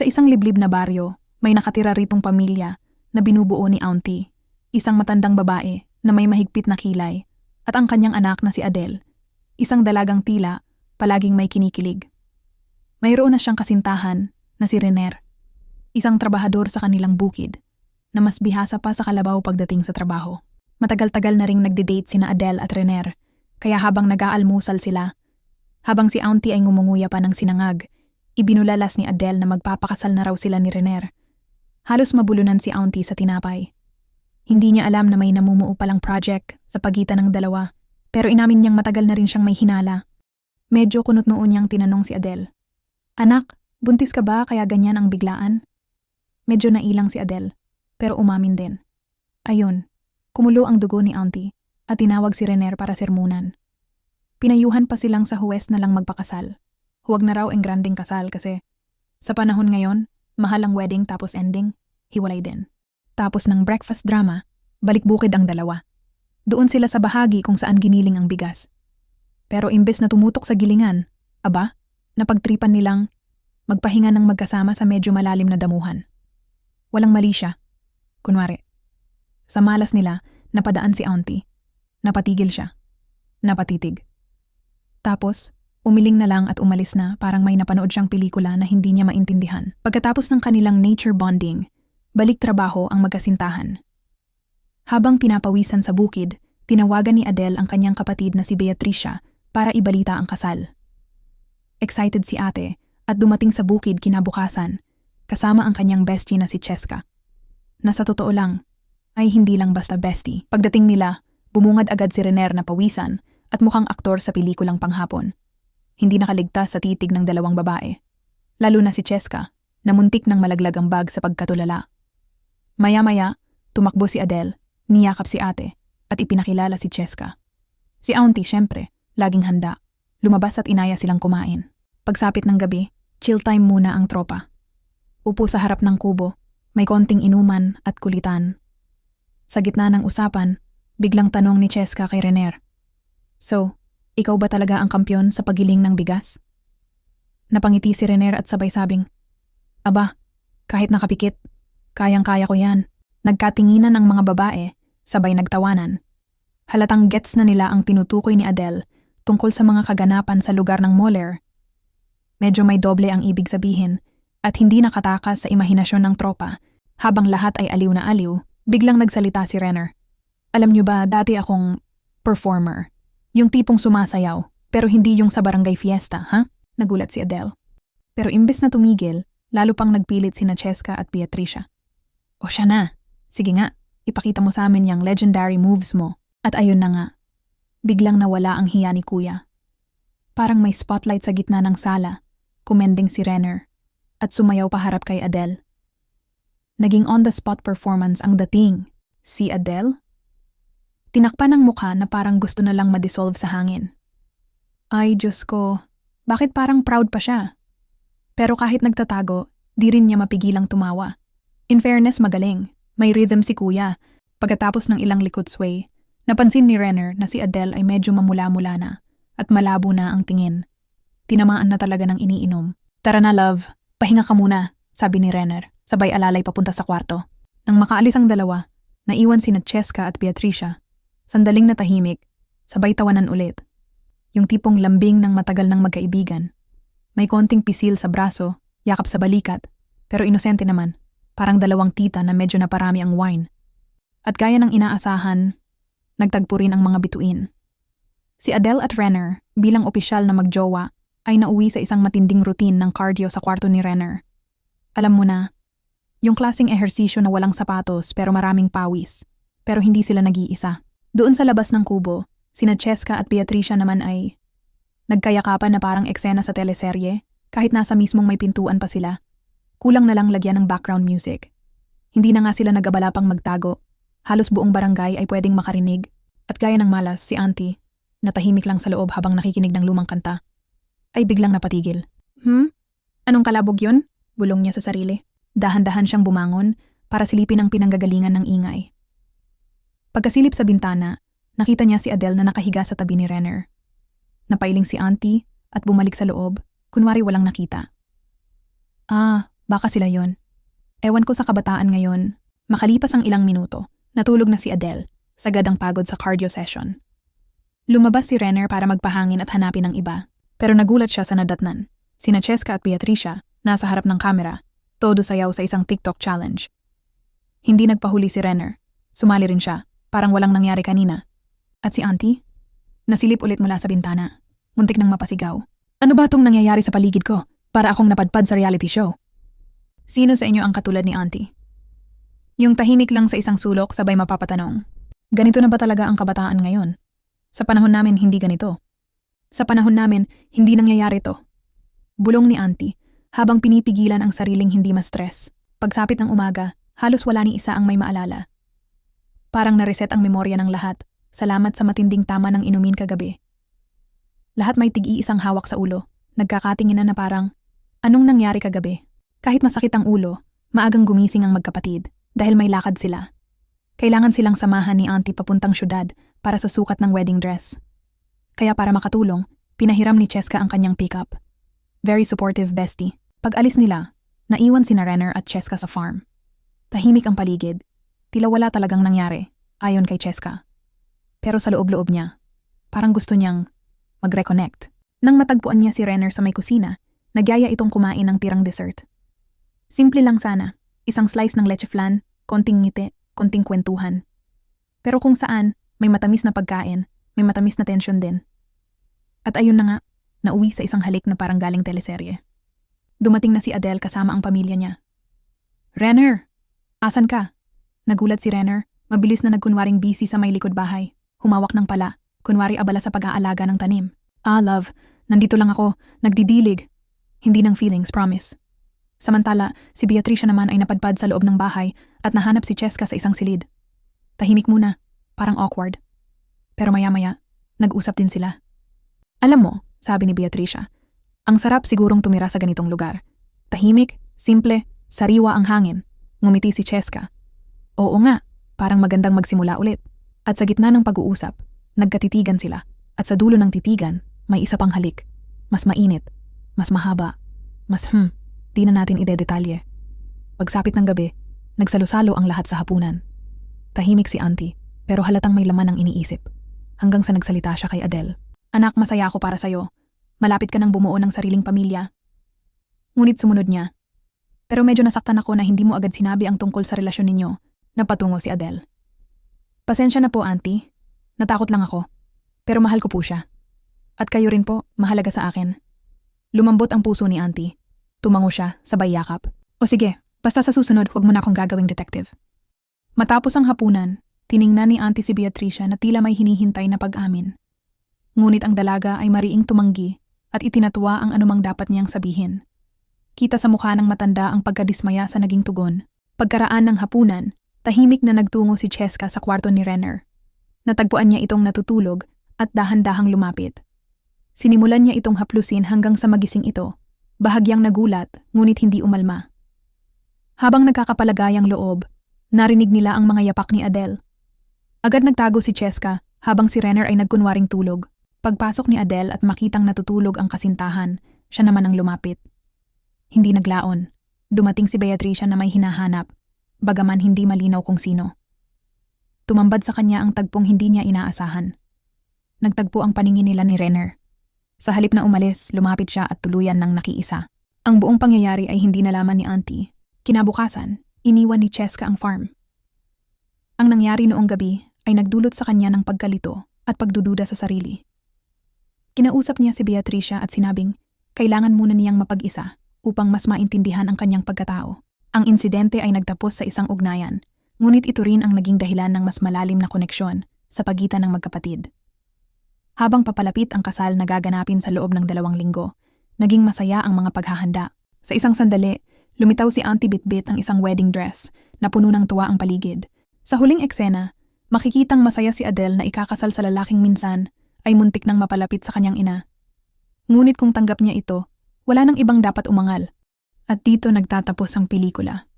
Sa isang liblib na baryo, may nakatira ritong pamilya na binubuo ni Auntie, isang matandang babae na may mahigpit na kilay, at ang kanyang anak na si Adele, isang dalagang tila, palaging may kinikilig. Mayroon na siyang kasintahan na si Rener, isang trabahador sa kanilang bukid, na mas bihasa pa sa kalabaw pagdating sa trabaho. Matagal-tagal na ring nagde-date sina Adele at Rener, kaya habang nag-aalmusal sila, habang si Auntie ay ngumunguya pa ng sinangag, ibinulalas ni Adele na magpapakasal na raw sila ni Rener. Halos mabulunan si Auntie sa tinapay. Hindi niya alam na may namumuo palang project sa pagitan ng dalawa, pero inamin niyang matagal na rin siyang may hinala. Medyo kunot noon niyang tinanong si Adele. Anak, buntis ka ba kaya ganyan ang biglaan? Medyo nailang si Adele, pero umamin din. Ayun, kumulo ang dugo ni Auntie at tinawag si Rener para sermunan. Pinayuhan pa silang sa huwes na lang magpakasal. Huwag na raw ang granding kasal kasi sa panahon ngayon, mahal ang wedding tapos ending, hiwalay din. Tapos ng breakfast drama, balik bukid ang dalawa. Doon sila sa bahagi kung saan giniling ang bigas. Pero imbes na tumutok sa gilingan, aba, napagtripan nilang magpahinga ng magkasama sa medyo malalim na damuhan. Walang mali siya. Kunwari, sa malas nila, napadaan si auntie. Napatigil siya. Napatitig. Tapos, umiling na lang at umalis na parang may napanood siyang pelikula na hindi niya maintindihan. Pagkatapos ng kanilang nature bonding, balik trabaho ang magkasintahan. Habang pinapawisan sa bukid, tinawagan ni Adele ang kanyang kapatid na si Beatricia para ibalita ang kasal. Excited si ate at dumating sa bukid kinabukasan, kasama ang kanyang bestie na si Cheska. Na sa totoo lang, ay hindi lang basta bestie. Pagdating nila, bumungad agad si Rener na pawisan at mukhang aktor sa pelikulang panghapon. Hindi nakaligtas sa titig ng dalawang babae. Lalo na si Cheska, na muntik ng malaglag ang bag sa pagkatulala. Maya-maya, tumakbo si Adele, niyakap si ate, at ipinakilala si Cheska. Si Auntie, syempre, laging handa. Lumabas at inaya silang kumain. Pagsapit ng gabi, chill time muna ang tropa. Upo sa harap ng kubo, may konting inuman at kulitan. Sa gitna ng usapan, biglang tanong ni Cheska kay Rener. So, ikaw ba talaga ang kampyon sa pagiling ng bigas? Napangiti si Rener at sabay sabing, Aba, kahit nakapikit, kayang-kaya ko yan. Nagkatinginan ang mga babae, sabay nagtawanan. Halatang gets na nila ang tinutukoy ni Adele tungkol sa mga kaganapan sa lugar ng Moller. Medyo may doble ang ibig sabihin at hindi nakatakas sa imahinasyon ng tropa habang lahat ay aliw na aliw, biglang nagsalita si Renner. Alam niyo ba, dati akong performer. Yung tipong sumasayaw, pero hindi yung sa barangay fiesta, ha? Nagulat si Adele. Pero imbes na tumigil, lalo pang nagpilit sina Cheska at Beatricia. O siya na. Sige nga, ipakita mo sa amin yung legendary moves mo. At ayun na nga. Biglang nawala ang hiya ni kuya. Parang may spotlight sa gitna ng sala, kumending si Renner, at sumayaw paharap kay Adele. Naging on-the-spot performance ang dating. Si Adele? Tinakpan ng mukha na parang gusto na lang madissolve sa hangin. Ay, Diyos ko, bakit parang proud pa siya? Pero kahit nagtatago, di rin niya mapigilang tumawa. In fairness, magaling. May rhythm si kuya. Pagkatapos ng ilang likod sway, napansin ni Renner na si Adele ay medyo mamula-mula na at malabo na ang tingin. Tinamaan na talaga ng iniinom. Tara na love, pahinga ka muna, sabi ni Renner, sabay alalay papunta sa kwarto. Nang makaalis ang dalawa, naiwan sina Cheska at Beatricia Sandaling natahimik, sabay tawanan ulit. Yung tipong lambing ng matagal ng magkaibigan. May konting pisil sa braso, yakap sa balikat, pero inosente naman, parang dalawang tita na medyo naparami ang wine. At gaya ng inaasahan, nagtagpo rin ang mga bituin. Si Adele at Renner, bilang opisyal na magjowa, ay nauwi sa isang matinding routine ng cardio sa kwarto ni Renner. Alam mo na, yung klaseng ehersisyo na walang sapatos pero maraming pawis, pero hindi sila nag-iisa. Doon sa labas ng kubo, sina Cheska at Beatricia naman ay nagkayakapan na parang eksena sa teleserye kahit nasa mismong may pintuan pa sila. Kulang na lang lagyan ng background music. Hindi na nga sila nagabala pang magtago. Halos buong barangay ay pwedeng makarinig. At gaya ng malas, si auntie, natahimik lang sa loob habang nakikinig ng lumang kanta, ay biglang napatigil. Hmm? Anong kalabog yun? Bulong niya sa sarili. Dahan-dahan siyang bumangon para silipin ang pinanggagalingan ng ingay. Pagkasilip sa bintana, nakita niya si Adele na nakahiga sa tabi ni Renner. Napailing si auntie at bumalik sa loob, kunwari walang nakita. Ah, Baka sila yon. Ewan ko sa kabataan ngayon. Makalipas ang ilang minuto, natulog na si Adele, sagad ang pagod sa cardio session. Lumabas si Renner para magpahangin at hanapin ang iba, pero nagulat siya sa nadatnan. Sina Cheska at Beatricia, nasa harap ng kamera, todo sayaw sa isang TikTok challenge. Hindi nagpahuli si Renner. Sumali rin siya, parang walang nangyari kanina. At si Auntie? Nasilip ulit mula sa bintana. Muntik nang mapasigaw. Ano ba tong nangyayari sa paligid ko? Para akong napadpad sa reality show. Sino sa inyo ang katulad ni Auntie? Yung tahimik lang sa isang sulok sabay mapapatanong. Ganito na ba talaga ang kabataan ngayon? Sa panahon namin, hindi ganito. Sa panahon namin, hindi nangyayari to. Bulong ni Auntie, habang pinipigilan ang sariling hindi ma-stress. Pagsapit ng umaga, halos wala ni isa ang may maalala. Parang nareset ang memorya ng lahat. Salamat sa matinding tama ng inumin kagabi. Lahat may tig-iisang hawak sa ulo. Nagkakatinginan na parang, anong nangyari kagabi? Kahit masakit ang ulo, maagang gumising ang magkapatid dahil may lakad sila. Kailangan silang samahan ni auntie papuntang syudad para sa sukat ng wedding dress. Kaya para makatulong, pinahiram ni Cheska ang kanyang pickup. Very supportive bestie. Pag alis nila, naiwan si Renner at Cheska sa farm. Tahimik ang paligid. Tila wala talagang nangyari, ayon kay Cheska. Pero sa loob-loob niya, parang gusto niyang mag-reconnect. Nang matagpuan niya si Renner sa may kusina, nagyaya itong kumain ng tirang dessert. Simple lang sana, isang slice ng leche flan, konting ngiti, konting kwentuhan. Pero kung saan, may matamis na pagkain, may matamis na tensyon din. At ayun na nga, nauwi sa isang halik na parang galing teleserye. Dumating na si Adele kasama ang pamilya niya. Renner! Asan ka? Nagulat si Renner, mabilis na nagkunwaring busy sa may likod bahay. Humawak ng pala, kunwari abala sa pag-aalaga ng tanim. Ah, love, nandito lang ako, nagdidilig. Hindi ng feelings, promise. Samantala, si Beatricia naman ay napadpad sa loob ng bahay at nahanap si Cheska sa isang silid. Tahimik muna, parang awkward. Pero maya-maya, nag-usap din sila. Alam mo, sabi ni Beatricia, ang sarap sigurong tumira sa ganitong lugar. Tahimik, simple, sariwa ang hangin. Ngumiti si Cheska. Oo nga, parang magandang magsimula ulit. At sa gitna ng pag-uusap, nagkatitigan sila. At sa dulo ng titigan, may isa pang halik. Mas mainit, mas mahaba, mas hmm, di na natin idedetalye. Pagsapit ng gabi, nagsalusalo ang lahat sa hapunan. Tahimik si auntie, pero halatang may laman ang iniisip. Hanggang sa nagsalita siya kay Adele. Anak, masaya ako para sa'yo. Malapit ka nang bumuo ng sariling pamilya. Ngunit sumunod niya. Pero medyo nasaktan ako na hindi mo agad sinabi ang tungkol sa relasyon ninyo, napatungo si Adele. Pasensya na po, auntie. Natakot lang ako. Pero mahal ko po siya. At kayo rin po, mahalaga sa akin. Lumambot ang puso ni auntie. Tumango siya, sabay yakap. O sige, basta sa susunod, huwag mo na akong gagawing detective. Matapos ang hapunan, tiningnan ni auntie si Beatricia na tila may hinihintay na pag-amin. Ngunit ang dalaga ay mariing tumanggi at itinatwa ang anumang dapat niyang sabihin. Kita sa mukha ng matanda ang pagkadismaya sa naging tugon. Pagkaraan ng hapunan, tahimik na nagtungo si Cheska sa kwarto ni Renner. Natagpuan niya itong natutulog at dahan-dahang lumapit. Sinimulan niya itong haplusin hanggang sa magising ito. Bahagyang nagulat, ngunit hindi umalma. Habang nagkakapalagayang loob, narinig nila ang mga yapak ni Adele. Agad nagtago si Cheska habang si Renner ay nagkunwaring tulog. Pagpasok ni Adele at makitang natutulog ang kasintahan, siya naman ang lumapit. Hindi naglaon. Dumating si Beatricia na may hinahanap, bagaman hindi malinaw kung sino. Tumambad sa kanya ang tagpong hindi niya inaasahan. Nagtagpo ang paningin nila ni Renner. Sa halip na umalis, lumapit siya at tuluyan ng nakiisa. Ang buong pangyayari ay hindi nalaman ni Auntie. Kinabukasan, iniwan ni Cheska ang farm. Ang nangyari noong gabi ay nagdulot sa kanya ng pagkalito at pagdududa sa sarili. Kinausap niya si Beatricia at sinabing kailangan muna niyang mapag-isa upang mas maintindihan ang kanyang pagkatao. Ang insidente ay nagtapos sa isang ugnayan, ngunit ito rin ang naging dahilan ng mas malalim na koneksyon sa pagitan ng magkapatid. Habang papalapit ang kasal na gaganapin sa loob ng dalawang linggo, naging masaya ang mga paghahanda. Sa isang sandali, lumitaw si Auntie Bitbit ang isang wedding dress na puno ng tuwa ang paligid. Sa huling eksena, makikitang masaya si Adele na ikakasal sa lalaking minsan ay muntik nang mapalapit sa kanyang ina. Ngunit kung tanggap niya ito, wala nang ibang dapat umangal. At dito nagtatapos ang pelikula.